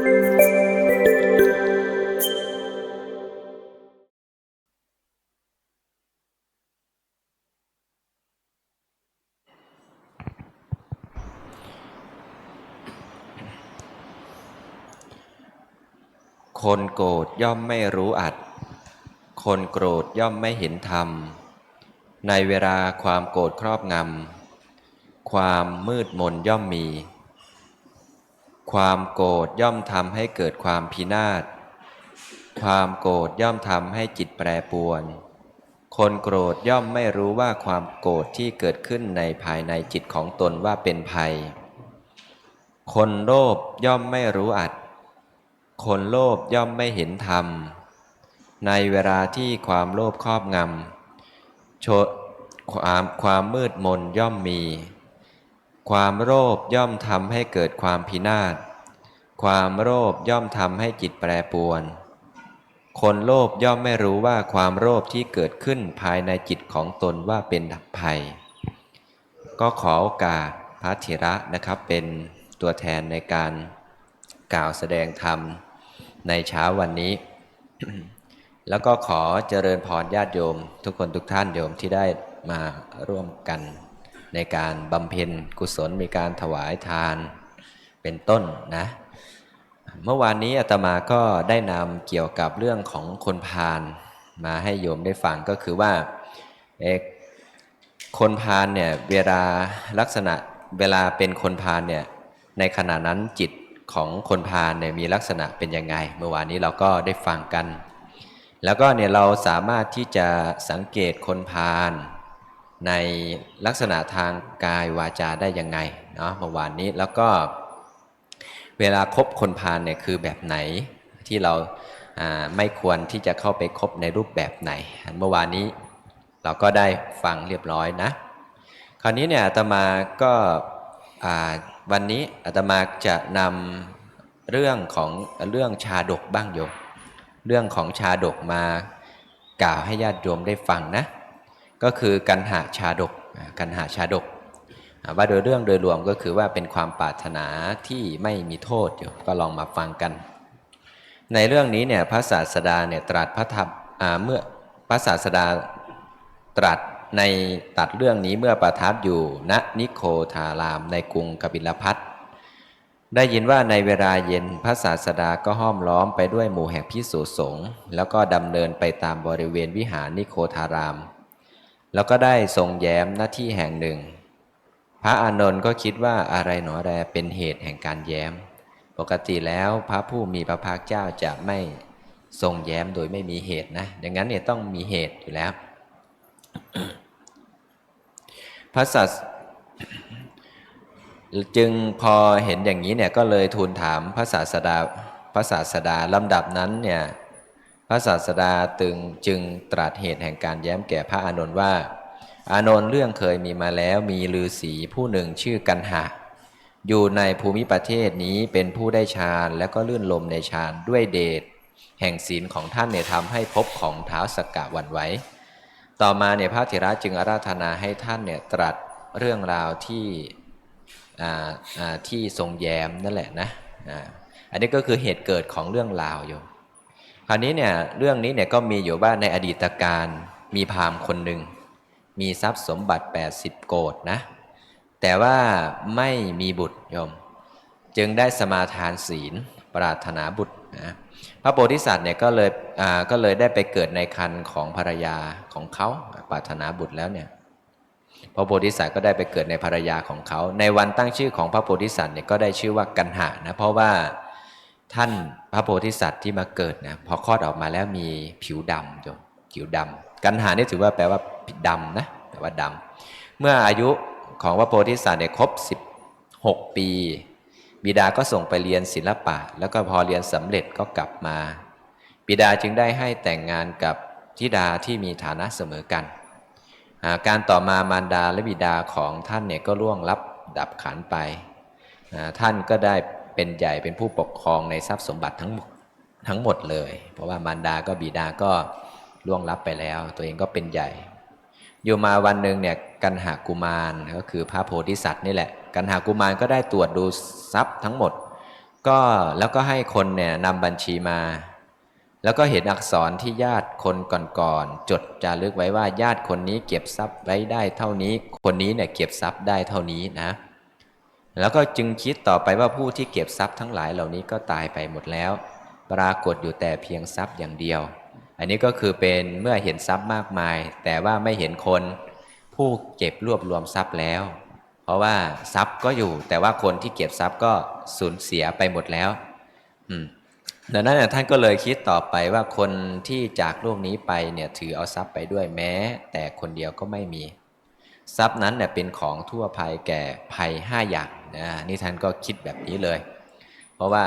คนโกรธย่อมไม่รู้อัด คนโกรธย่อมไม่เห็นธรรม ในเวลาความโกรธครอบงำ ความมืดมนย่อมมี ความโกรธย่อมทำให้เกิดความพินาศ ความโกรธย่อมทำให้จิตแปรปวน คนโกรธย่อมไม่รู้ว่าความโกรธที่เกิดขึ้นในภายในจิตของตนว่าเป็นภัย คนโลภย่อมไม่รู้อัด คนโลภย่อมไม่เห็นธรรม ในเวลาที่ความโลภครอบงำโชความความมืดมนย่อมมี ความโลภย่อมทำให้เกิดความพินาศ ความโลภย่อมทำให้จิตแปรปรวน คนโลภย่อมไม่รู้ว่าความโลภที่เกิดขึ้นภายในจิตของตนว่าเป็นดับภัย ก็ขอโอกาสพระเถระนะครับเป็นตัวแทนในการกล่าวแสดงธรรมในเช้าวันนี้ แล้วก็ขอเจริญพรญาติโยม ทุกคนทุกท่านโยมที่ได้มาร่วมกัน ในการบำเพ็ญกุศลมีการถวายทาน เป็นต้นนะเมื่อวานนี้อาตมาก็ได้นำเกี่ยวกับเรื่องของคนพาลมาให้โยมได้ฟังก็คือว่าคนพาลเนี่ยเวลาลักษณะเวลาเป็นคนพาลเนี่ยในขณะนั้นจิตของคนพาลเนี่ยมีลักษณะเป็นยังไง เมื่อวานนี้เราก็ได้ฟังกัน แล้วก็เนี่ยเราสามารถที่จะสังเกตคนพาลในลักษณะทางกายวาจาได้ยังไงเนาะเมื่อวานนี้แล้วก็ เวลาคบคนพาลเนี่ยคือแบบไหนที่เราไม่ควรที่จะเข้าไปคบในรูปแบบไหน เมื่อวานนี้เราก็ได้ฟังเรียบร้อยนะ คราวนี้เนี่ยอาตมาก็วันนี้อาตมาจะนำเรื่องของเรื่องชาดกบ้างโยม เรื่องของชาดกมากล่าวให้ญาติโยมได้ฟังนะ ก็คือกันหาชาดกกันหาชาดก ว่าโดยเรื่องโดยรวมก็คือว่าเป็นความปรารถนาที่ไม่มีโทษอยู่ก็ลองมาฟังกัน ในเรื่องนี้เนี่ยพระศาสดาเนี่ยตรัสพระธรรมเมื่อพระศาสดาตรัสในตัดเรื่องนี้เมื่อประทับอยู่ณนิโคทารามในกรุงกบิลพัทได้ยินว่าในเวลาเย็นพระศาสดาก็ห้อมล้อมไปด้วยหมู่แห่งพิสุสงฆ์แล้วก็ดำเนินไปตามบริเวณวิหารนิโคทาราม แล้วก็ได้ทรงแย้มหน้าที่แห่งหนึ่ง พระอานนท์ก็คิดว่าอะไรหนอแรเป็นเหตุแห่งการแย้ม ปกติแล้วพระผู้มีพระภาคเจ้าจะไม่ทรงแย้มโดยไม่มีเหตุนะดังนั้นเนี่ยต้องมีเหตุอยู่แล้ว พระสัสจึงพอเห็นอย่างนี้เนี่ยก็เลยทูลถามพระศาสดาพระศาสดาลำดับนั้นเนี่ยพระศาสดาตึงจึงตรัสเหตุแห่งการแย้มแก่พระอานนท์ว่า อานนท์เรื่องเคยมีมาแล้วมีฤาษีผู้หนึ่งชื่อกันหะ อยู่ในภูมิประเทศนี้เป็นผู้ได้ฌานแล้วก็ลื่นลมในฌานด้วยเดชแห่งศีลของท่านเนี่ยทำให้ภพของเท้าสกกะหวั่นไหวต่อมาเนี่ยพระเถระจึงอาราธนาให้ท่านเนี่ยตรัสเรื่องราวที่ที่ทรงแย้มนั่นแหละนะอันนี้ก็คือเหตุเกิดของเรื่องราวโยมคราวนี้เนี่ยเรื่องนี้เนี่ยก็มีอยู่ว่าในอดีตการมีพราหมณ์คนหนึ่ง มีทรัพย์สมบัติ 80 โกดนะ แต่ว่าไม่มีบุตรโยม จึงได้สมาทานศีลปรารถนาบุตรนะพระโพธิสัตว์เนี่ยก็เลยอ่าก็เลยได้ไปเกิดในคันของภรรยาของเขาปรารถนาบุตรแล้วเนี่ยพระโพธิสัตว์ก็ได้ไปเกิดในภรรยาของเขา ในวันตั้งชื่อของพระโพธิสัตว์เนี่ยก็ได้ชื่อว่ากันหะนะเพราะว่าท่านพระโพธิสัตว์ที่มาเกิดนะพอคลอดออกมาแล้วมีผิวดำโยมผิวดำกันหานี่ถือว่าแปลว่า ดำนะแปลว่าดำเมื่ออายุของพระโพธิสัตว์เนี่ยครบ 16 ปี บิดาก็ส่งไปเรียนศิลปะ แล้วก็พอเรียนสำเร็จก็กลับมา บิดาจึงได้ให้แต่งงานกับธิดาที่มีฐานะเสมอกันาการต่อมามารดาและบิดาของท่านเนี่ยก็ล่วงลับดับขันไป ท่านก็ได้เป็นใหญ่เป็นผู้ปกครองในทรัพย์สมบัติทั้งหมดทั้งหมดเลย เพราะว่ามารดาก็บิดาก็ล่วงลับไปแล้ว ตัวเองก็เป็นใหญ่ อยู่มาวันหนึ่งเนี่ยกันหากุมารก็คือพระโพธิสัตว์นี่แหละ กันหากุมารก็ได้ตรวจดูทรัพย์ทั้งหมด ก็แล้วก็ให้คนเนี่ยนำบัญชีมา แล้วก็เห็นอักษรที่ญาติคนก่อนๆจดจารึกไว้ว่าญาติคนนี้เก็บทรัพย์ไว้ได้เท่านี้ คนนี้เนี่ยเก็บทรัพย์ได้เท่านี้นะ แล้วก็จึงคิดต่อไปว่าผู้ที่เก็บทรัพย์ทั้งหลายเหล่านี้ก็ตายไปหมดแล้ว ปรากฏอยู่แต่เพียงทรัพย์อย่างเดียว อันนี้ก็คือเป็นเมื่อเห็นทรัพย์มากมาย แต่ว่าไม่เห็นคนผู้เก็บรวบรวมทรัพย์แล้ว เพราะว่าทรัพย์ก็อยู่ แต่ว่าคนที่เก็บทรัพย์ก็สูญเสียไปหมดแล้วดังนั้นท่านก็เลยคิดต่อไปว่าคนที่จากโลกนี้ไปเนี่ยถือเอาทรัพย์ไปด้วยแม้ แต่คนเดียวก็ไม่มี ทรัพย์นั้นเนี่ยเป็นของทั่วภัยแก่ภัยห้าอย่างนะนี่ท่านก็คิดแบบนี้เลย เพราะว่า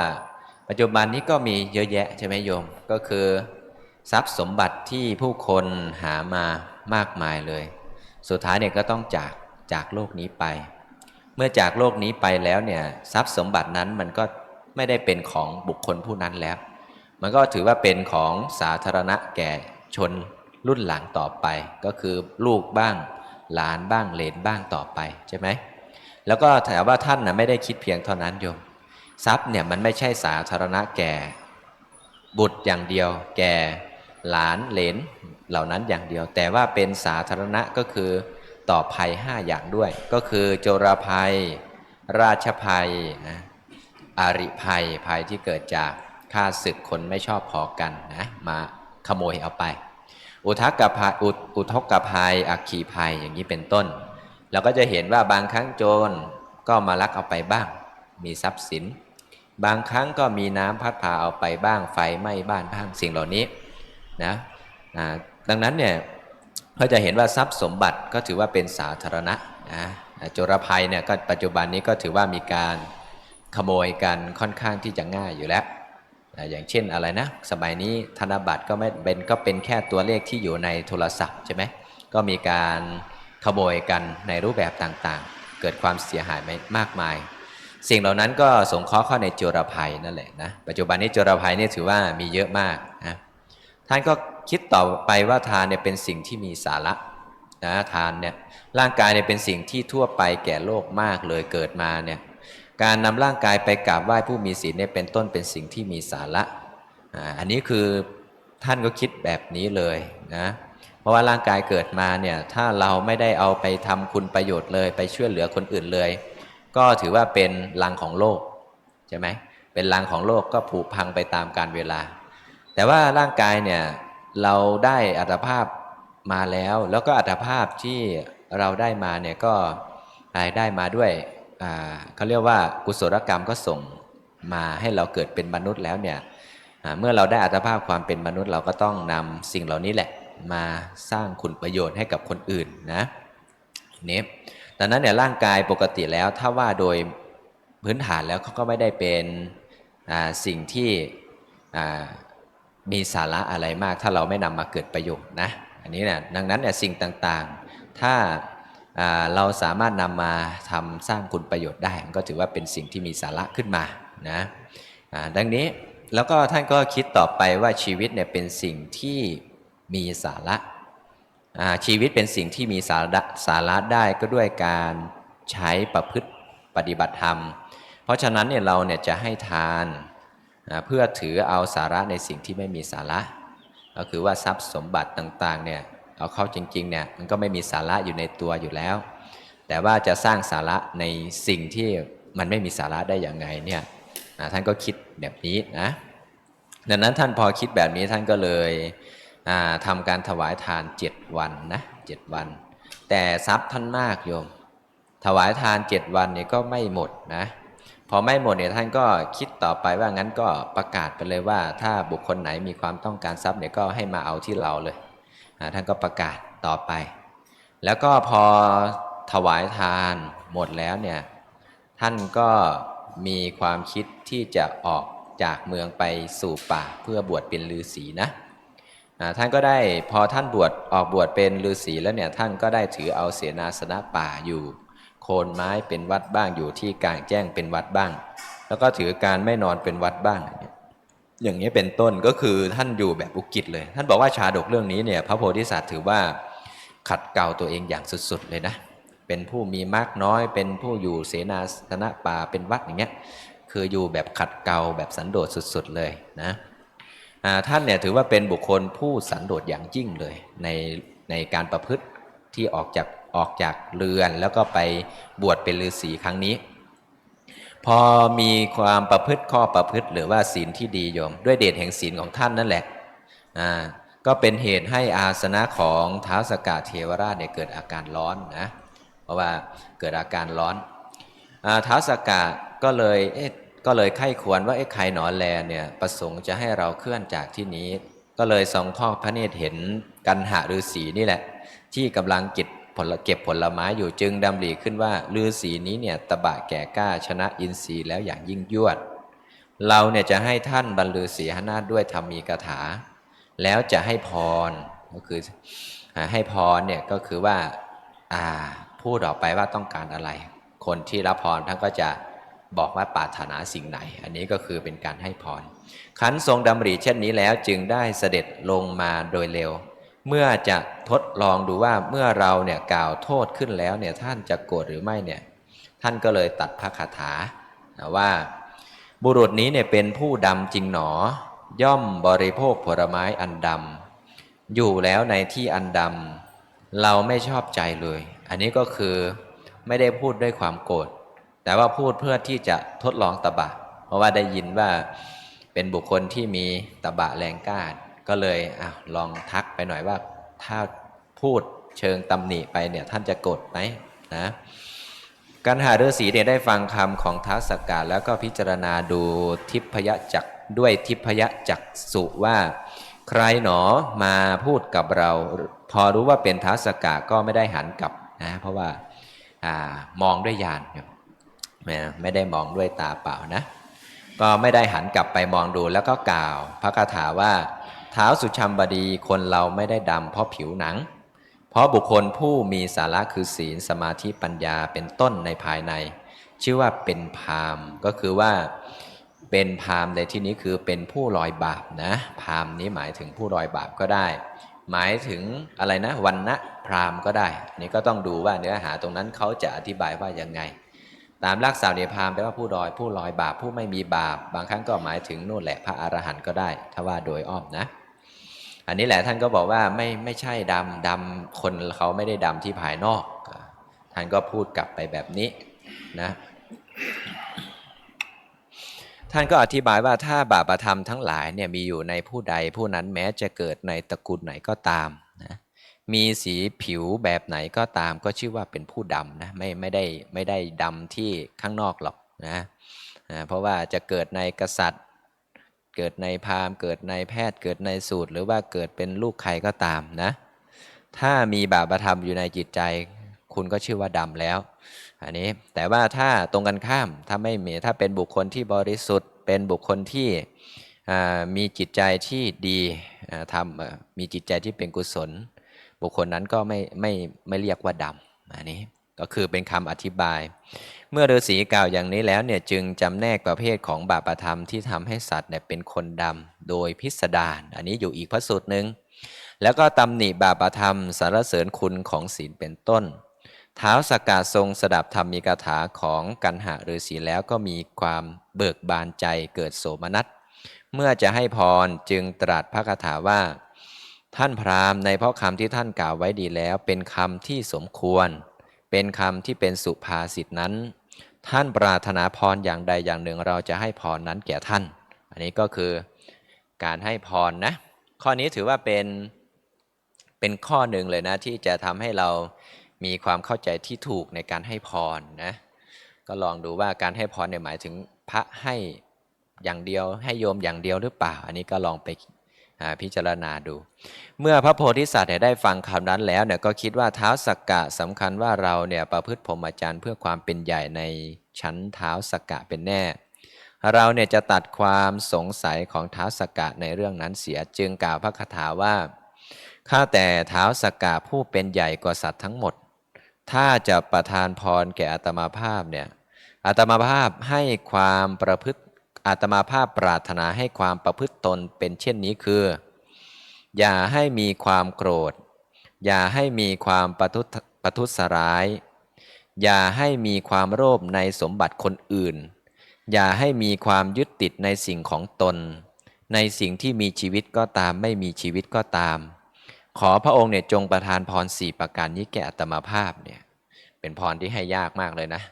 ปัจจุบันนี้ก็มีเยอะแยะใช่ไหมโยมก็คือ ทรัพย์สมบัติที่ผู้คนหามามากมายเลย สุดท้ายเนี่ยก็ต้องจากจากโลกนี้ไป เมื่อจากโลกนี้ไปแล้วเนี่ยทรัพย์สมบัตินั้นมันก็ไม่ได้เป็นของบุคคลผู้นั้นแล้ว มันก็ถือว่าเป็นของสาธารณะแก่ชนรุ่นหลังต่อไป ก็คือลูกบ้าง หลานบ้างเลนบ้างต่อไปใช่ไหมแล้วก็ถามว่าท่านนะไม่ได้คิดเพียงเท่านั้นโยมทรัพย์เนี่ยมันไม่ใช่สาธารณะแก่ บุตรอย่างเดียวแก่ หลานเหลนเหล่านั้นอย่างเดียว แต่ว่าเป็นสาธารณะก็คือต่อภัย5อย่างด้วย ก็คือโจรภัย ราชภัยนะอาริภัยภัยที่เกิดจากฆ่าศึกคนไม่ชอบพอกันนะมาขโมยเอาไป อุทกภัยอุทอุทกภัยอัคคีภัยอย่างนี้เป็นต้นเราก็จะเห็นว่าบางครั้งโจรก็มาลักเอาไปบ้าง มีทรัพย์สิน บางครั้งก็มีน้ำพัดพาเอาไปบ้างไฟไหม้บ้านบ้างสิ่งเหล่านี้ นะดังนั้นเนี่ยเราจะเห็นว่าทรัพย์สมบัติก็ถือว่าเป็นสาธารณะนะโจรภัยเนี่ยก็ปัจจุบันนี้ก็ถือว่ามีการขโมยกันค่อนข้างที่จะง่ายอยู่แล้วอ่าอย่างเช่นอะไรนะ สมัยนี้ธนบัตรก็ไม่เป็นก็เป็นแค่ตัวเลขที่อยู่ในโทรศัพท์ใช่ไหมก็มีการขโมยกันในรูปแบบต่างๆ เกิดความเสียหายไม่มากมาย สิ่งเหล่านั้นก็สงเคราะห์เข้าในโจรภัยนั่นแหละนะปัจจุบันนี้โจรภัยนี่ถือว่ามีเยอะมาก ท่านก็คิดต่อไปว่าทานเนี่ยเป็นสิ่งที่มีสาระนะทานเนี่ยร่างกายเนี่ยเป็นสิ่งที่ทั่วไปแก่โลกมากเลยเกิดมาเนี่ยการนำร่างกายไปกราบไหว้ผู้มีศีลเนี่ยเป็นต้นเป็นสิ่งที่มีสาระอันนี้คือท่านก็คิดแบบนี้เลยนะเพราะว่าร่างกายเกิดมาเนี่ยถ้าเราไม่ได้เอาไปทำคุณประโยชน์เลย ไปช่วยเหลือคนอื่นเลย ก็ถือว่าเป็นลังของโลกใช่ไหมเป็นลังของโลกก็ผุพังไปตามกาลเวลา แต่ว่าร่างกายเนี่ยเราได้อัตภาพมาแล้ว แล้วก็อัตภาพที่เราได้มาเนี่ยก็ได้มาด้วยเขาเรียกว่ากุศลกรรมก็ส่งมาให้เราเกิดเป็นมนุษย์แล้วเนี่ยเมื่อเราได้อัตภาพความเป็นมนุษย์ เราก็ต้องนำสิ่งเหล่านี้แหละ มาสร้างคุณประโยชน์ให้กับคนอื่นนะนี่ดังนั้นเนี่ยร่างกายปกติแล้วถ้าว่าโดยพื้นฐานแล้วเขาก็ไม่ได้เป็นสิ่งที่ มีสาระอะไรมากถ้าเราไม่นำมาเกิดประโยชน์นะอันนี้เนี่ยดังนั้นเนี่ยสิ่งต่างๆ ถ้าเราสามารถนำมาทำสร้างคุณประโยชน์ได้มันก็ถือว่าเป็นสิ่งที่มีสาระขึ้นมานะดังนี้แล้วก็ท่านก็คิดต่อไปว่าชีวิตเนี่ยเป็นสิ่งที่มีสาระชีวิตเป็นสิ่งที่มีสาระสาระได้ก็ด้วยการใช้ประพฤติปฏิบัติธรรม เพราะฉะนั้นเนี่ยเราเนี่ยจะให้ทาน นะเพื่อถือเอาสาระในสิ่งที่ไม่มีสาระ ก็คือว่าทรัพย์สมบัติต่างๆเนี่ยเอาเข้าจริงๆเนี่ยมันก็ไม่มีสาระอยู่ในตัวอยู่แล้ว แต่ว่าจะสร้างสาระในสิ่งที่มันไม่มีสาระได้อย่างไงเนี่ยนะท่านก็คิดแบบนี้นะดังนั้นท่านพอคิดแบบนี้ท่านก็เลยอ่าทำการถวายทาน 7 วันนะเจ็ดวัน แต่ทรัพย์ท่านมากโยม ถวายทาน 7 วันเนี่ยก็ไม่หมดนะ อไม่หมดเนี่ยท่านก็คิดต่อไปว่างั้นก็ประกาศไปเลยว่า ถ้าบุคคลไหนมีความต้องการทรัพย์เนี่ยก็ให้มาเอาที่เราเลยท่านก็ประกาศต่อไป แล้วก็พอถวายทานหมดแล้วเนี่ยท่านก็มีความคิดที่จะออกจากเมืองไปสู่ป่าเพื่อบวชเป็นฤาษีนะท่านก็ได้พอท่านบวชออกบวชเป็นฤาษีแล้วเนี่ยท่านก็ได้ถือเอาเสนาสนะป่าอยู่ โคนไม้เป็นวัดบ้างอยู่ที่กลางแจ้งเป็นวัดบ้าง แล้วก็ถือการไม่นอนเป็นวัดบ้าง อย่างนี้เป็นต้นก็คือท่านอยู่แบบอุกิจเลย ท่านบอกว่าชาดกเรื่องนี้เนี่ยพระโพธิสัตว์ถือว่าขัดเกลาตัวเองอย่างสุดๆเลยนะเป็นผู้มีมากน้อย เป็นผู้อยู่เสนาสนะป่าเป็นวัดอย่างเงี้ยคืออยู่แบบขัดเกลาแบบสันโดษสุดๆเลยนะท่านเนี่ยถือว่าเป็นบุคคลผู้สันโดษอย่างยิ่งเลยในในการประพฤติที่ออกจาก ออกจากเรือนแล้วก็ไปบวชเป็นฤาษีครั้งนี้ พอมีความประพฤติข้อประพฤติ หรือว่าศีลที่ดีโยม ด้วยเดชแห่งศีลของท่านนั่นแหละอ่าก็เป็นเหตุให้อาสนะของท้าวสกาเทวราชเนี่ยเกิดอาการร้อนนะเพราะว่าเกิดอาการร้อนอาท้าวสกาก็เลยเอ๊ะก็เลยไข้ควรว่าไอ้ใครหนอแลเนี่ยประสงค์จะให้เราเคลื่อนจากที่นี้ ก็เลยส่องทอดพระเนตรเห็นกันหาฤาษีนี่แหละ ที่กำลังก็บ ผลเก็บผลไม้อยู่จึงดำริขึ้นว่าฤาษีนี้เนี่ยตบะแก่กล้าชนะอินทรีย์แล้วอย่างยิ่งยวด เราเนี่ยจะให้ท่านบรรลือศีหนาด้วยธรรมีกถา แล้วจะให้พรก็คือให้พรเนี่ยก็คือว่าอ่าพูดออกไปว่าต้องการอะไร คนที่รับพรท่านก็จะบอกว่าปรารถนาสิ่งไหน อันนี้ก็คือเป็นการให้พรขันทรงดำริเช่นนี้แล้วจึงได้เสด็จลงมาโดยเร็ว เมื่อจะทดลองดูว่าเมื่อเราเนี่ยกล่าวโทษขึ้นแล้วเนี่ยท่านจะโกรธหรือไม่เนี่ยท่านก็เลยตัดพระคาถาว่าบุรุษนี้เนี่ยเป็นผู้ดำจริงหนอ ย่อมบริโภคผลไม้อันดำอยู่แล้วในที่อันดำเราไม่ชอบใจเลย อันนี้ก็คือไม่ได้พูดด้วยความโกรธแต่ว่าพูดเพื่อที่จะทดลองตะบะ เพราะว่าได้ยินว่าเป็นบุคคลที่มีตะบะแรงกล้า ก็เลยอลองทักไปหน่อยว่าถ้าพูดเชิงตำหนิไปเนี่ยท่านจะโกรธไหมนะกันหาฤาษีเนี่ยได้ฟังคำของท้าวสักกะแล้วก็พิจารณาดูทิพยจักด้วยทิพยจักสุว่า ใครหนอมาพูดกับเรา พอรู้ว่าเป็นท้าวสักกะก็ไม่ได้หันกลับนะเพราะว่าอามองด้วยญาณไม่ไม่ได้มองด้วยตาเปล่านะ ก็ไม่ได้หันกลับไปมองดูแล้วก็กล่าว พระคาถาว่า เท้าสุชัมบดีคนเราไม่ได้ดำเพราะผิวหนัง เพราะบุคคลผู้มีสาระคือศีลสมาธิปัญญาเป็นต้นในภายใน ชื่อว่าเป็นพามก็คือว่าเป็นพามในที่นี้คือเป็นผู้ลอยบาปนะ พามนี้หมายถึงผู้ลอยบาปก็ได้ หมายถึงอะไรนะวันนะพรามก็ได้นี่ก็ต้องดูว่าเนื้อหาตรงนั้นเขาจะอธิบายว่ายังไง ตามลักษณะเนยพามแปลว่าผู้ลอยผู้ลอยบาปผู้ไม่มีบาป บางครั้งก็หมายถึงนู่นแหละพระอรหันต์ก็ได้ ถ้าว่าโดยอ้อมนะ อันนี้แหละท่านก็บอกว่าไม่ไม่ใช่ดำดำคนเขาไม่ได้ดำที่ภายนอก ท่านก็พูดกลับไปแบบนี้นะท่านก็อธิบายว่าถ้าบาปธรรมทั้งหลายเนี่ยมีอยู่ในผู้ใดผู้นั้นแม้จะเกิดในตระกูลไหนก็ตามนะมีสีผิวแบบไหนก็ตามก็ชื่อว่าเป็นผู้ดำนะไม่ไม่ได้ไม่ได้ดำที่ข้างนอกหรอกนะอ่าเพราะว่าจะเกิดในกษัตริย์ เกิดในพราหมณ์เกิดในแพทย์เกิดในสูตร หรือว่าเกิดเป็นลูกใครก็ตามนะ ถ้ามีบาปธรรมอยู่ในจิตใจ คุณก็ชื่อว่าดำแล้ว อันนี้แต่ว่าถ้าตรงกันข้ามถ้าไม่มีถ้าเป็นบุคคลที่บริสุทธิ์ เป็นบุคคลที่มีจิตใจที่ดีทำมีจิตใจที่เป็นกุศล บุคคลนั้นก็ไม่ไม่ไม่เรียกว่าดำอันนี้ก็คือเป็นคำอธิบาย เมื่อฤาษีกล่าวอย่างนี้แล้วเนี่ยจึงจำแนกประเภทของบาปธรรมที่ทำให้สัตว์เนี่ยเป็นคนดำโดยพิสดารอันนี้อยู่อีกพระสูตรหนึ่งแล้วก็ตำหนิบาปธรรมสารเสริญคุณของศีลเป็นต้น เท้าสกกาทรงสดับธรรมมีกถาของกันหะฤาษีแล้วก็มีความเบิกบานใจเกิดโสมนัส เมื่อจะให้พรจึงตรัสพระคาถาว่า ท่านพราหมณ์ในเพราะคำที่ท่านกล่าวไว้ดีแล้ว เป็นคำที่สมควร เป็นคำที่เป็นสุภาษิตนั้น ท่านปรารถนาพรอย่างใดอย่างหนึ่งเราจะให้พรนั้นแก่ท่าน อันนี้ก็คือการให้พรนะ ข้อนี้ถือว่าเป็นเป็นข้อหนึ่งเลยนะ ที่จะทำให้เรามีความเข้าใจที่ถูกในการให้พรนะ ก็ลองดูว่าการให้พรเนี่ยหมายถึงพระให้อย่างเดียวให้โยมอย่างเดียวหรือเปล่า อันนี้ก็ลองไป พิจารณาดู เมื่อพระโพธิสัตว์ได้ฟังคำนั้นแล้วเนี่ยก็คิดว่าเท้าสักกะสำคัญว่าเราเนี่ยประพฤติพรหมจรรย์เพื่อความเป็นใหญ่ในชั้นเท้าสักกะเป็นแน่ เราเนี่ยจะตัดความสงสัยของเท้าสกกะในเรื่องนั้นเสียจึงกล่าวพระคาถาว่าข้าแต่เท้าสกกะผู้เป็นใหญ่กว่าสัตว์ทั้งหมด ถ้าจะประทานพรแก่อัตมาภาพเนี่ยอัตมาภาพให้ความประพฤติ อัตมาภาพปรารถนาให้ความประพฤติตนเป็นเช่นนี้คือ อย่าให้มีความโกรธ อย่าให้มีความประทุประทุษร้าย อย่าให้มีความโลภในสมบัติคนอื่น อย่าให้มีความยึดติดในสิ่งของตน ในสิ่งที่มีชีวิตก็ตามไม่มีชีวิตก็ตาม ขอพระองค์เนี่ยจงประทานพรสี่ประการนี้แก่อัตมาภาพเนี่ยเป็นพรที่ให้ยากมากเลยนะ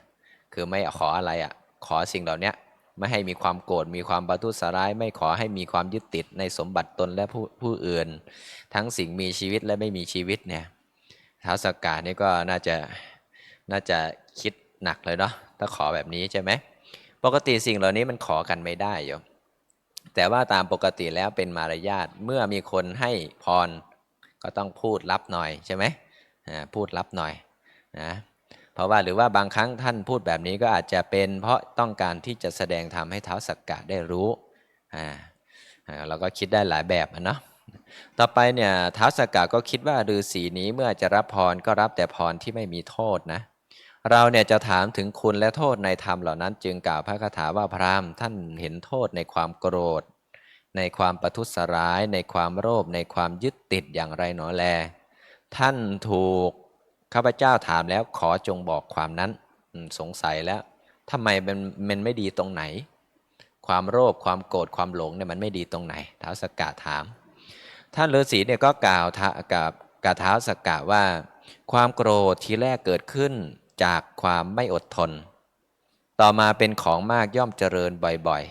คือไม่ขออะไรอะ่ะขอสิ่งเหล่านี้ ไม่ให้มีความโกรธมีความประทุษร้าย ไม่ขอให้มีความยึดติดในสมบัติตนและผู้ผู้อื่น ทั้งสิ่งมีชีวิตและไม่มีชีวิตเนี่ยท้าวสกกานี่ก็น่าจะน่าจะคิดหนักเลยเนาะถ้าขอแบบนี้ใช่ไหมปกติสิ่งเหล่านี้มันขอกันไม่ได้โยมแต่ว่าตามปกติแล้วเป็นมารยาทเมื่อมีคนให้พรก็ต้องพูดรับหน่อยใช่ไหมอ่าพูดรับหน่อยนะ เพราะว่าหรือว่าบางครั้งท่านพูดแบบนี้ก็อาจจะเป็น เพราะต้องการที่จะแสดงทำให้เท้าสักกะได้รู้อ่าเราก็คิดได้หลายแบบอะเนาะต่อไปเนี่ยเท้าสักกะก็คิดว่าฤาษีนี้เมื่อจะรับพรก็รับแต่พรที่ไม่มีโทษนะ เราเนี่ยจะถามถึงคุณและโทษในธรรมเหล่านั้น จึงกล่าวพระคาถาว่าพราหมณ์ท่านเห็นโทษในความโกรธ ในความประทุษร้าย ในความโลภในความยึดติดอย่างไรหนอแล ท่านถูก ข้าพเจ้าถามแล้วขอจงบอกความนั้นสงสัยแล้วทำไมมันมันไม่ดีตรงไหน ความโลภความโกรธความหลงเนี่ยมันไม่ดีตรงไหนท้าวสกกะถาม ท่านฤาษีเนี่ยก็กล่าวกับกับท้าวสกกะว่า ความโกรธทีแรกเกิดขึ้นจากความไม่อดทน ต่อมาเป็นของมากย่อมเจริญบ่อย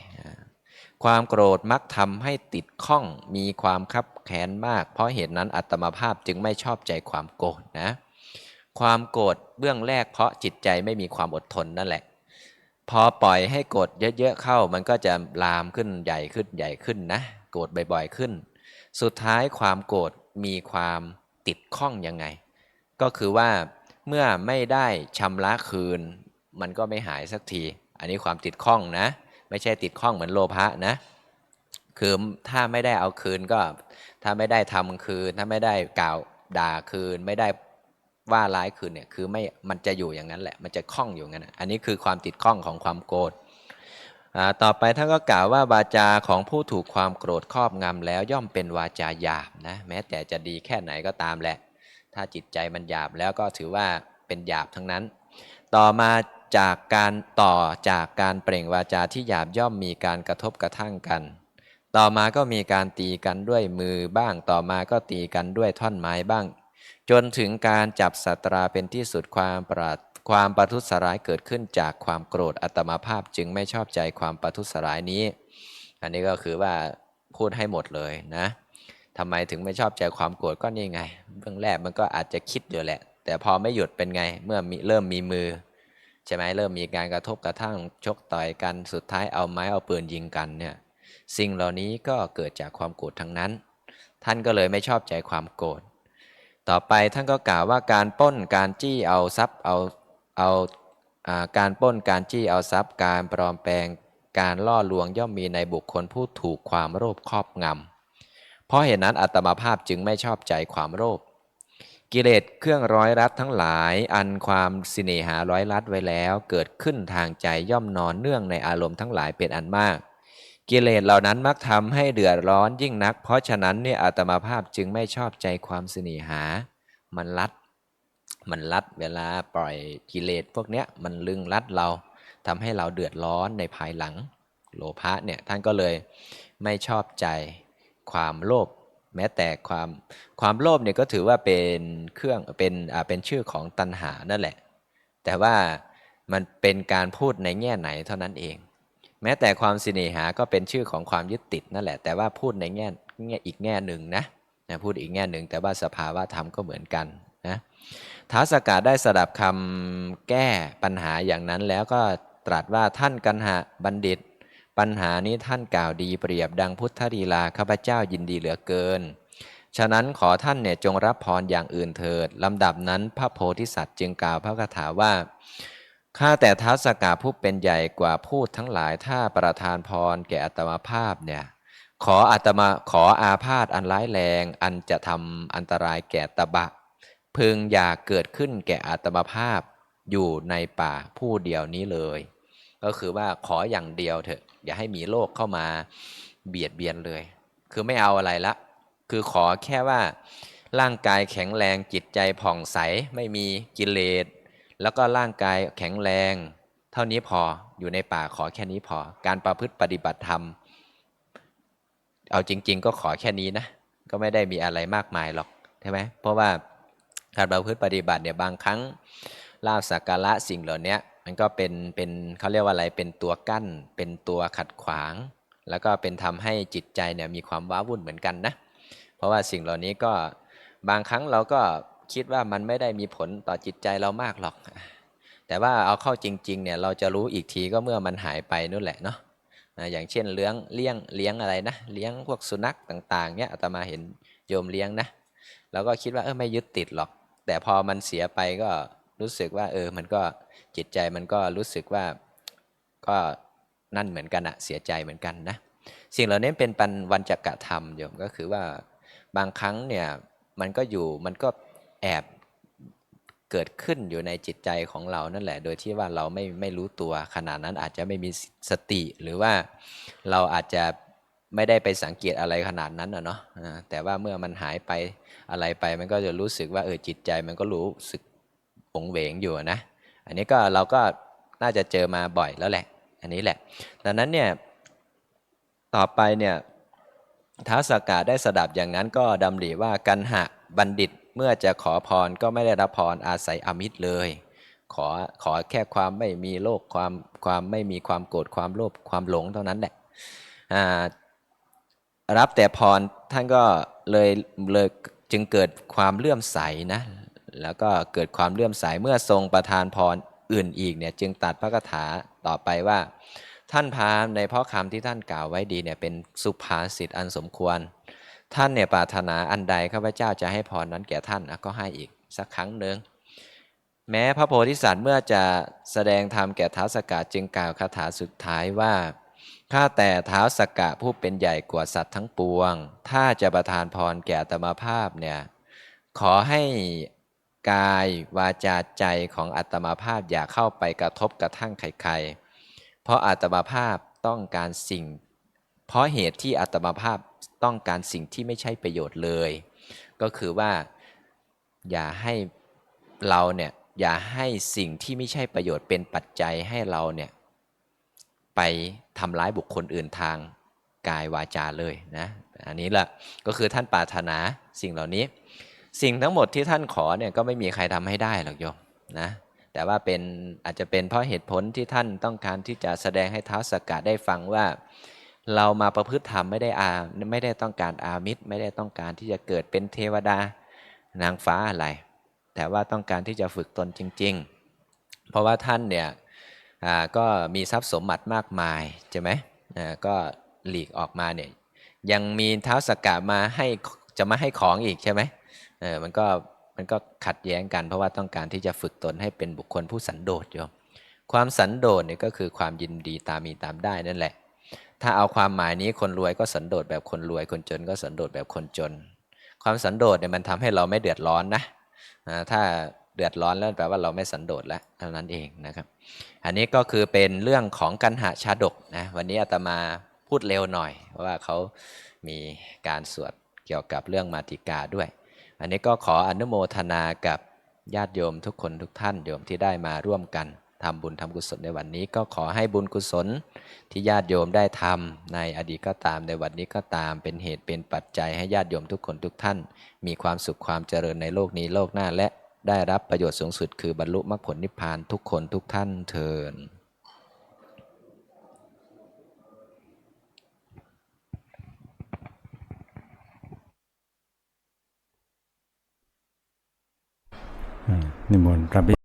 ๆ ความโกรธมักทำให้ติดข้องมีความคับแค้นมาก เพราะเหตุนั้นอัตมาภาพจึงไม่ชอบใจความโกรธนะ ความโกรธเบื้องแรกเพราะจิตใจไม่มีความอดทนนั่นแหละ พอปล่อยให้โกรธเยอะๆเข้า มันก็จะลามขึ้นใหญ่ขึ้นใหญ่ขึ้นนะ โกรธบ่อยๆขึ้น สุดท้ายความโกรธมีความติดข้องยังไง ก็คือว่าเมื่อไม่ได้ชำระคืน มันก็ไม่หายสักที อันนี้ความติดข้องนะ ไม่ใช่ติดข้องเหมือนโลภะนะคือถ้าไม่ได้เอาคืนก็ ถ้าไม่ได้ทำคืน ถ้าไม่ได้กล่าวด่าคืน ไม่ได้ ว่าร้ายคืนเนี่ยคือไม่มันจะอยู่อย่างนั้นแหละ มันจะข้องอยู่งั้นอันนี้คือความติดข้องของความโกรธต่อไปท่านก็กล่าวว่าวาจาของผู้ถูกความโกรธครอบงำแล้วย่อมเป็นวาจาหยาบนะแม้แต่จะดีแค่ไหนก็ตามแหละ ถ้าจิตใจมันหยาบแล้วก็ถือว่าเป็นหยาบทั้งนั้น ต่อมาจากการต่อจากการเปล่งวาจาที่หยาบย่อมมีการกระทบกระทั่งกัน ต่อมาก็มีการตีกันด้วยมือบ้าง ต่อมาก็ตีกันด้วยท่อนไม้บ้าง จนถึงการจับสัตราเป็นที่สุดความปราดความประทุษร้ายเกิดขึ้นจากความโกรธอัตมาภาพจึงไม่ชอบใจความประทุษร้ายนี้ อันนี้ก็คือว่าพูดให้หมดเลยนะทำไมถึงไม่ชอบใจความโกรธก็นี่ไงเบื้องแรกมันก็อาจจะคิดอยู่แหละ แต่พอไม่หยุดเป็นไงเมื่อมีเริ่มมีมือใช่ไหมเริ่มมีการกระทบกระทั่งชกต่อยกันสุดท้ายเอาไม้เอาปืนยิงกันเนี่ยสิ่งเหล่านี้ก็เกิดจากความโกรธทั้งนั้น ท่านก็เลยไม่ชอบใจความโกรธ ต่อไปท่านก็กล่าวว่าการป้นการจี้เอาทรัพย์เอาเอาการป้นการจี้เอาทรัพย์การปลอมแปลงการล่อลวงย่อมมีในบุคคลผู้ถูกความโลภครอบงำ เพราะเหตุนั้นอัตมาภาพจึงไม่ชอบใจความโลภกิเลสเครื่องร้อยรัดทั้งหลาย อันความสิเนหาร้อยรัดไว้แล้ว เกิดขึ้นทางใจย่อมนอนเนื่องในอารมณ์ทั้งหลายเป็นอันมาก กิเลสเหล่านั้นมักทำให้เดือดร้อนยิ่งนัก เพราะฉะนั้นเนี่ยอาตมาภาพจึงไม่ชอบใจความสิเนหา มันรัด มันรัดเวลาปล่อยกิเลสพวกเนี้ยมันลึงรัดเราทำให้เราเดือดร้อนในภายหลัง โลภะเนี่ยท่านก็เลยไม่ชอบใจความโลภแม้แต่ความความโลภเนี่ยก็ถือว่าเป็นเครื่องเป็นอ่าเป็นชื่อของตัณหานั่นแหละ แต่ว่ามันเป็นการพูดในแง่ไหนเท่านั้นเอง แม้แต่ความสิเนหาก็เป็นชื่อของความยึดติดนั่นแหละ แต่ว่าพูดในแง่แง่อีกแง่หนึ่งนะนะพูดอีกแง่หนึ่งแต่ว่าสภาวะธรรมก็เหมือนกันนะท้าสกาได้สดับคำแก้ปัญหาอย่างนั้นแล้วก็ตรัสว่าท่านกันหะบัณฑิต ปัญหานี้ท่านกล่าวดีเปรียบดังพุทธดีลาข้าพเจ้ายินดีเหลือเกิน ฉะนั้นขอท่านเนี่ยจงรับพรอย่างอื่นเถิดลำดับนั้นพระโพธิสัตว์จึงกล่าวพระคาถาว่า ข้าแต่ท้าสกาผู้เป็นใหญ่กว่าพูดทั้งหลายถ้าประทานพรแก่อัตมาภาพเนี่ยขออัตมาขออาพาธอันร้ายแรง อันจะทำอันตรายแก่ตบะ พึงอย่าเกิดขึ้นแก่อัตมาภาพอยู่ในป่าผู้เดียวนี้เลย ก็คือว่าขออย่างเดียวเถอะ อย่าให้มีโรคเข้ามาเบียดเบียนเลย คือไม่เอาอะไรละ คือขอแค่ว่า ร่างกายแข็งแรงจิตใจผ่องใสไม่มีกิเลส แล้วก็ร่างกายแข็งแรง เท่านี้พออยู่ในป่าขอแค่นี้พอ การประพฤติปฏิบัติธรรม เอาจริง ๆ ก็ขอแค่นี้นะ ก็ไม่ได้มีอะไรมากมายหรอกใช่ไหมเพราะว่าการประพฤติปฏิบัติเนี่ยบางครั้งลาบสักการะสิ่งเหล่านี้มันก็เป็นเป็นเขาเรียกว่าอะไรเป็นตัวกั้น เป็นตัวขัดขวาง แล้วก็เป็นทำให้จิตใจเนี่ยมีความว้าวุ่นเหมือนกันนะ เพราะว่าสิ่งเหล่านี้ก็บางครั้งเราก็ คิดว่ามันไม่ได้มีผลต่อจิตใจเรามากหรอก แต่ว่าเอาเข้าจริงๆเนี่ยเราจะรู้อีกทีก็เมื่อมันหายไปนู่นแหละเนาะอย่างเช่นเลี้ยงเลี้ยงเลี้ยงอะไรนะเลี้ยงพวกสุนัขต่าง ๆเนี่ยอาตมาเห็นโยมเลี้ยงนะเราก็คิดว่าเออไม่ยึดติดหรอก แต่พอมันเสียไปก็รู้สึกว่า เออมันก็จิตใจมันก็รู้สึกว่าก็นั่นเหมือนกันอะเสียใจเหมือนกันนะสิ่งเหล่านี้เป็นปันวันจักรธรรมโยมก็คือว่าบางครั้งเนี่ยมันก็อยู่มันก็ แอบเกิดขึ้นอยู่ในจิตใจของเรานั่นแหละ โดยที่ว่าเราไม่ไม่รู้ตัวขนาดนั้นอาจจะไม่มีสติหรือว่าเราอาจจะไม่ได้ไปสังเกตอะไรขนาดนั้นนะเนาะแต่ว่าเมื่อมันหายไปอะไรไป มันก็จะรู้สึกว่าเออจิตใจมันก็รู้สึกหวงเหวงอยู่นะ อันนี้ก็เราก็น่าจะเจอมาบ่อยแล้วแหละ อันนี้แหละ ดังนั้นเนี่ยต่อไปเนี่ยท้าสากาได้สดับอย่างนั้นก็ดำริว่ากันหะ บัณฑิตเมื่อจะขอพรก็ไม่ได้รับพรอาศัยอมิตรเลย ขอขอแค่ความไม่มีโลภความความไม่มีความโกรธความโลภความหลงเท่านั้นแหละรับแต่พรท่านก็เลยเลยจึงเกิดความเลื่อมใสนะแล้วก็เกิดความเลื่อมใสเมื่อทรงประทานพรอื่นอีกเนี่ยจึงตัดพระคาถาต่อไปว่า ท่านพามในพราะคำที่ท่านกล่าวไว้ดีเนี่ยเป็นสุภาษิตอันสมควร ท่านเนี่ยปรารถนาอันใดข้าพเจ้าจะให้พรนั้นแก่ท่านก็ให้อีกสักครั้งหนึ่งแม้พระโพธิสัตว์เมื่อจะแสดงธรรมแก่ท้าวสกกะจึงกล่าวคาถาสุดท้ายว่าข้าแต่ท้าวสกกะผู้เป็นใหญ่กว่าสัตว์ทั้งปวง ถ้าจะประทานพรแก่อัตมาภาพเนี่ยขอให้กายวาจาใจของอัตมาภาพอย่าเข้าไปกระทบกระทั่งใครๆเพราะอาตมาภาพต้องการสิ่ง เพราะเหตุที่อาตมาภาพ ต้องการสิ่งที่ไม่ใช่ประโยชน์เลย ก็คือว่าอย่าให้เราเนี่ยอย่าให้สิ่งที่ไม่ใช่ประโยชน์เป็นปัจจัยให้เราเนี่ยไปทำร้ายบุคคลอื่นทางกายวาจาเลยนะอันนี้แหละก็คือท่านปรารถนาสิ่งเหล่านี้ สิ่งทั้งหมดที่ท่านขอเนี่ยก็ไม่มีใครทำให้ได้หรอกโยมนะแต่ว่าเป็นอาจจะเป็นเพราะเหตุผลที่ท่านต้องการที่จะแสดงให้ท้าวสกกะได้ฟังว่า เรามาประพฤติธรรมไม่ได้อาไม่ได้ต้องการอามิตร ไม่ได้ต้องการที่จะเกิดเป็นเทวดานางฟ้าอะไร แต่ว่าต้องการที่จะฝึกตนจริง ๆ เพราะว่าท่านเนี่ยก็มีทรัพย์สมบัติมากมายใช่ไหมก็หลีกออกมาเนี่ยยังมีเท้าสกกะมาให้จะมาให้ของอีกใช่ไหมเออมันก็มันก็ขัดแย้งกันเพราะว่าต้องการที่จะฝึกตนให้เป็นบุคคลผู้สันโดษโยมความสันโดษเนี่ยก็คือความยินดีตามมีตามได้นั่นแหละ ถ้าเอาความหมายนี้คนรวยก็สันโดษแบบคนรวย คนจนก็สันโดษแบบคนจน ความสันโดษเนี่ยมันทำให้เราไม่เดือดร้อนนะถ้าเดือดร้อนแล้วแปลว่าเราไม่สันโดษแล้วเท่านั้นเองนะครับ อันนี้ก็คือเป็นเรื่องของกันหาชาดกนะวันนี้อาตมาพูดเร็วหน่อย เพราะว่าเขามีการสวดเกี่ยวกับเรื่องมาติกาด้วย อันนี้ก็ขออนุโมทนากับญาติโยมทุกคนทุกท่านโยมที่ได้มาร่วมกัน ทำบุญทำกุศลในวันนี้ ก็ขอให้บุญกุศลที่ญาติโยมได้ทำในอดีตก็ตามในวันนี้ก็ตามเป็นเหตุเป็นปัจจัยให้ญาติโยมทุกคนทุกท่าน มีความสุขความเจริญในโลกนี้โลกหน้าและได้รับประโยชน์สูงสุดคือบรรลุมรรคผลนิพพานทุกคนทุกท่านเทินนิมนต์พระบิ